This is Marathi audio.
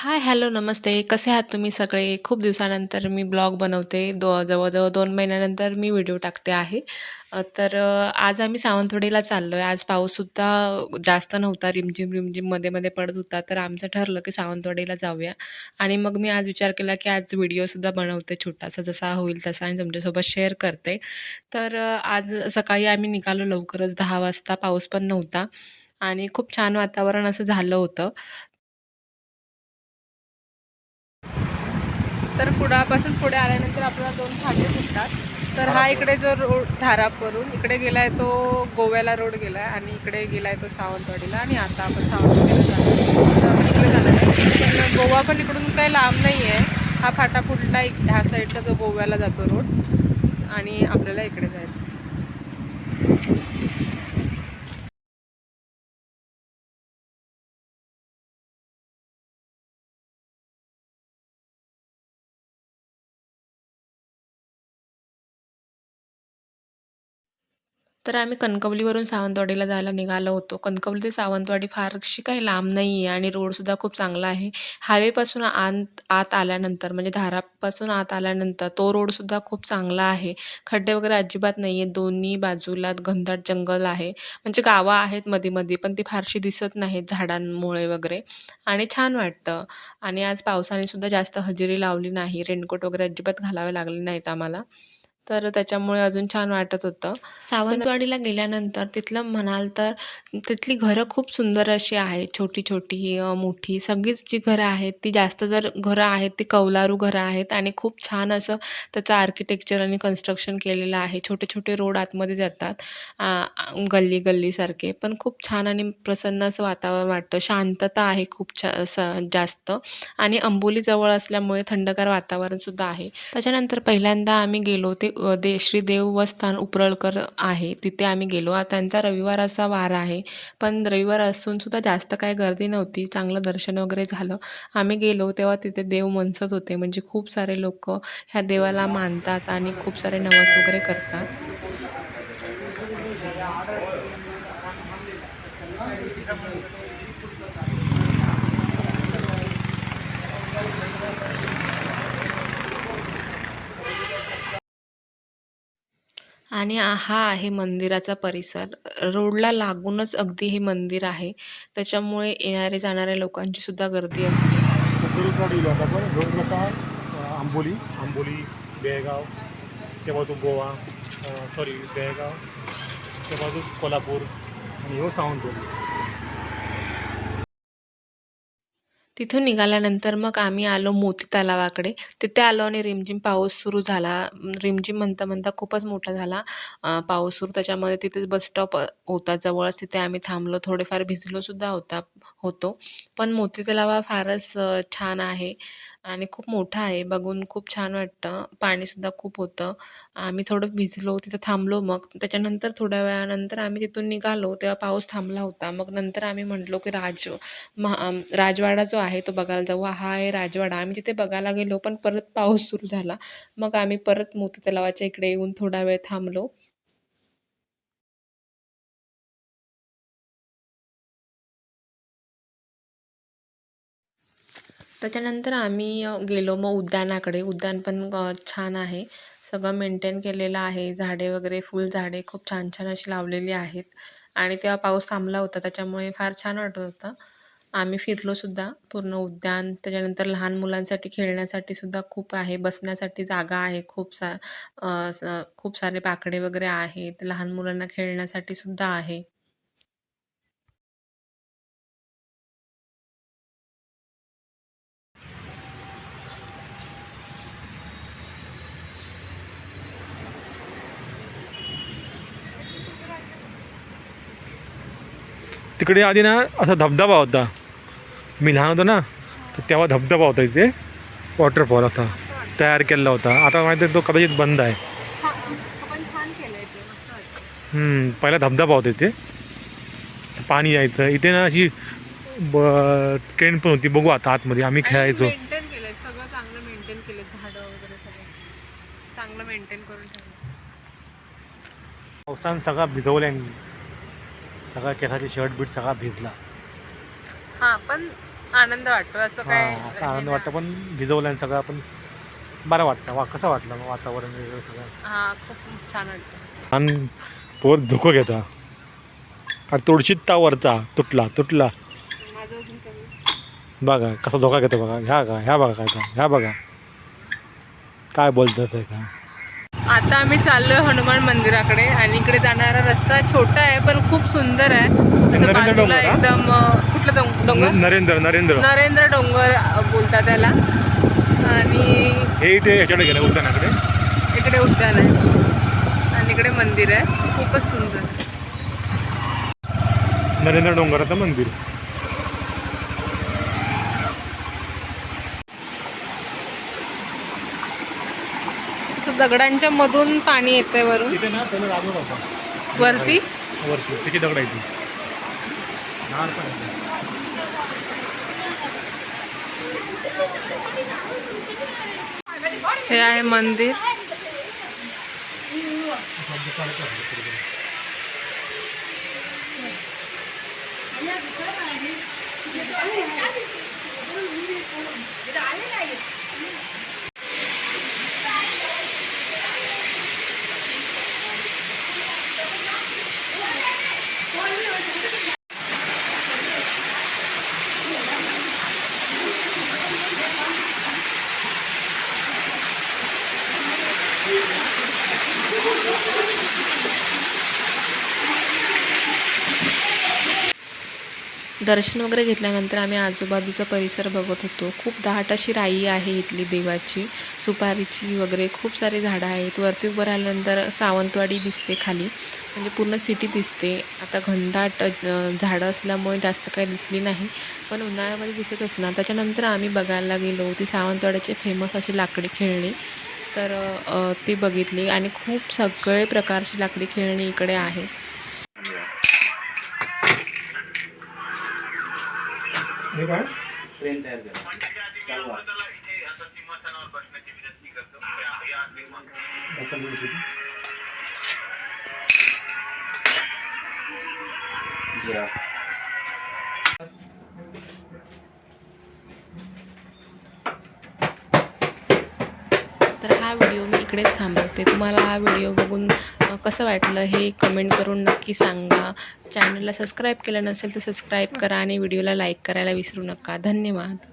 हाय, हॅलो, नमस्ते. कसे आहात तुम्ही सगळे? खूप दिवसानंतर मी ब्लॉग बनवते. दो जवळजवळ दोन महिन्यानंतर मी व्हिडिओ टाकते आहे. तर आज आम्ही सावंतवाडीला चाललो आहे आज पाऊससुद्धा जास्त नव्हता. रिमझिम, रिमझिम मध्ये-मध्ये पडत होता. तर आमचं ठरलं की सावंतवाडीला जाऊया आणि मग मी आज विचार केला की आज व्हिडिओसुद्धा बनवते छोटासा, जसा होईल तसा आणि तुमच्यासोबत शेअर करते. तर आज सकाळी आम्ही निघालो लवकरच दहा वाजता. पाऊस पण नव्हता आणि खूप छान वातावरण असं झालं होतं. तर पुढापासून पुढे आल्यानंतर आपल्याला दोन फाटे सुटतात. तर हा इकडे जो रोड धारापवरून इकडे गेलाय तो गोव्याला रोड गेलाय आणि इकडे गेलाय तो सावंतवाडीला आणि आता आपण सावंतवाडीला जाणार इकडे जाणार आहे. पण गोवा पण इकडून काही लांब नाही आहे. हा फाटा फुटला इक- ह्या साईडचा जो गोव्याला जातो रोड आणि आपल्याला इकडे जायचं तर आम्ही कणकवलीवरून सावंतवाडीला जायला निघालो होतो. कणकवली ते सावंतवाडी फारशी काही लांब नाही आहे आणि रोडसुद्धा खूप चांगला आहे. हायवेपासून आत आत आल्यानंतर म्हणजे धारापासून आत आल्यानंतर तो रोडसुद्धा खूप चांगला आहे. खड्डे वगैरे अजिबात नाही आहेत. दोन्ही बाजूला घनदाट जंगल आहे. म्हणजे गावं आहेत मध्ये-मध्ये, पण ती फारशी दिसत नाहीत झाडांमुळे वगैरे आणि छान वाटतं. आणि आज पावसाने सुद्धा जास्त हजेरी लावली नाही. रेनकोट वगैरे अजिबात घालावे लागले नाहीत आम्हाला. तर त्याच्यामुळे अजून छान वाटत होतं. सावंतवाडीला गेल्यानंतर तिथलं म्हणाल तर तिथली घरं खूप सुंदर अशी आहेत. छोटी-छोटी, मोठी सगळीच जी घरं आहेत, ती जास्त जर घरं आहेत ती कौलारू घरं आहेत आणि खूप छान असं त्याचं आर्किटेक्चर आणि कन्स्ट्रक्शन केलेलं आहे. छोटे-छोटे रोड आतमध्ये जातात. गल्ली-गल्लीसारखे. पण खूप छान आणि प्रसन्न असं वातावरण वाटतं. शांतता आहे खूप छा असं जास्त आणि अंबोली जवळ असल्यामुळे थंडगार वातावरणसुद्धा आहे. त्याच्यानंतर पहिल्यांदा आम्ही गेलो ते अ, दे श्री देवस्थान उपरळकर आहे. तिथे आम्ही गेलो. त्यांचा रविवार असा वार आहे. पण रविवार असून सुद्धा जास्त काही गर्दी नव्हती. चांगलं दर्शन वगैरे झालं. आम्ही गेलो तेव्हा तिथे देव मनसत होते. म्हणजे खूप सारे लोक ह्या देवाला मानतात आणि खूप सारे नवस वगैरे करतात. आणि हा आहे मंदिराचा परिसर. रोडला लागूनच अगदी हे मंदिर आहे. त्याच्यामुळे येणारे जाणाऱ्या लोकांची सुद्धा गर्दी असते. आंबोली आंबोली बेळगाव त्या बाजू गोवा सॉरी बेळगाव त्या बाजू कोल्हापूर आणि हो सावंतवाडी तिथून निघाल्यानंतर मग आम्ही आलो मोती तलावाकडे. तिथे आलो आणि रिमझिम पाऊस सुरू झाला. रिमझिम म्हणता-म्हणता खूपच मोठा झाला पाऊस सुरू. त्याच्यामध्ये तिथेच बस स्टॉप होता जवळच. तिथे आम्ही थांबलो. थोडेफार भिजलोसुद्धा होता होतो. पण मोती तलाव हा फारच छान आहे आणि खूप मोठा आहे. बघून खूप छान वाटतं. पाणीसुद्धा खूप होतं. आम्ही थोडं भिजलो, तिथं थांबलो मग. त्याच्यानंतर थोड्या वेळानंतर आम्ही तिथून निघालो, तेव्हा पाऊस थांबला होता. मग नंतर आम्ही म्हटलो की राज महा राजवाडा जो आहे तो बघायला जाऊ. हा आहे राजवाडा. आम्ही तिथे बघायला गेलो, पण परत पाऊस सुरू झाला. मग आम्ही परत मोती तलावाच्या इकडे येऊन थोडा वेळ थांबलो. त्याच्यानंतर आम्ही गेलो मग उद्यानाकडे. उद्यान पण छान आहे. सगळं मेंटेन केलेलं आहे. झाडे वगैरे, फुलझाडे खूप छान-छान अशी लावलेली आहेत आणि तेव्हा पाऊस थांबला होता. त्याच्यामुळे फार छान वाटत होतं. आम्ही फिरलोसुद्धा पूर्ण उद्यान. त्याच्यानंतर लहान मुलांसाठी खेळण्यासाठी सुद्धा खूप आहे. बसण्यासाठी जागा आहे खूप सा खूप सारे बाकडे वगैरे आहेत. लहान मुलांना खेळण्यासाठी सुद्धा आहे. तिकडे आधी ना असा धबधबा होता. मी लहान होतो ना तर तेव्हा धबधबा होता इथे. वॉटरफॉल असा तयार केलेला होता. आता माहिती आहे तो कदाचित बंद आहे. पहिला धबधबा होता इथे. पाणी यायचं. इथे ना अशी ब ट्रेन पण होती. बघू आता आतमध्ये. आम्ही खेळायचो. पावसानं सगळा भिजवल्याने सगळा केसाचे शर्ट बीट सगळा भिजला. हा पण आनंद वाटतो असं काय हां आता आनंद वाटतं पण भिजवलं आणि सगळं आपण बरं वाटतं. वा कसं वाटलं मग वातावरण वगैरे सगळं? हा खूप छान वाटतं आणि पोर धुकं घेता. आणि तुळशीत ता वरचा तुटला तुटला. माझं अजून कमी. बघा कसा धोका घेतो बघा. ह्या का ह्या बघा काय का ह्या बघा. काय बोलतात का? आता आम्ही चाललोय हनुमान मंदिराकडे आणि इकडे जाणारा रस्ता छोटा आहे पण खूप सुंदर आहे. असं बाजूला? एकदम कुठलं डोंग- डोंगर? नरेंद्र नरेंद्र. नरेंद्र डोंगर बोलतात त्याला. आणि हे इथे उद्यानाकडे. इकडे उद्यान आहे. आणि इकडे मंदिर आहे. खूपच सुंदर नरेंद्र डोंगराचं मंदिर. तर दगडांच्या मधून पाणी येतंय वरून. तिथे ना त्याला लागलो होता. वरती? वरती त्याची दगडायची नार पण आहे. हे आहे मंदिर. दर्शन वगैरे घेतल्यानंतर आम्ही आजूबाजूचा परिसर बघत होतो. खूप दाट अशी राई आहे इथली देवाची. सुपारीची वगैरे खूप सारी झाडं आहेत. वरती उभं राहिल्यानंतर सावंतवाडी दिसते खाली. म्हणजे पूर्ण सिटी दिसते. आता घनदाट झाडं असल्यामुळे जास्त काही दिसली नाही. पण उन्हाळ्यामध्ये दिसत असणार. त्याच्यानंतर आम्ही बघायला गेलो. ती सावंतवाड्याचे फेमस अशी लाकडी खेळणी. तर ती बघितली. आणि खूप सगळे प्रकारची लाकडी खेळणी इकडे आहे. हे काय ट्रेन तयार करा तर हा व्हिडिओ मी इकडेच थांबवते. तुम्हाला हा व्हिडिओ बघून कसं वाटलं हे कमेंट करून नक्की सांगा. चॅनलला सबस्क्राईब केलं नसेल तर सबस्क्राईब करा आणि व्हिडिओला लाईक करायला विसरू नका. धन्यवाद.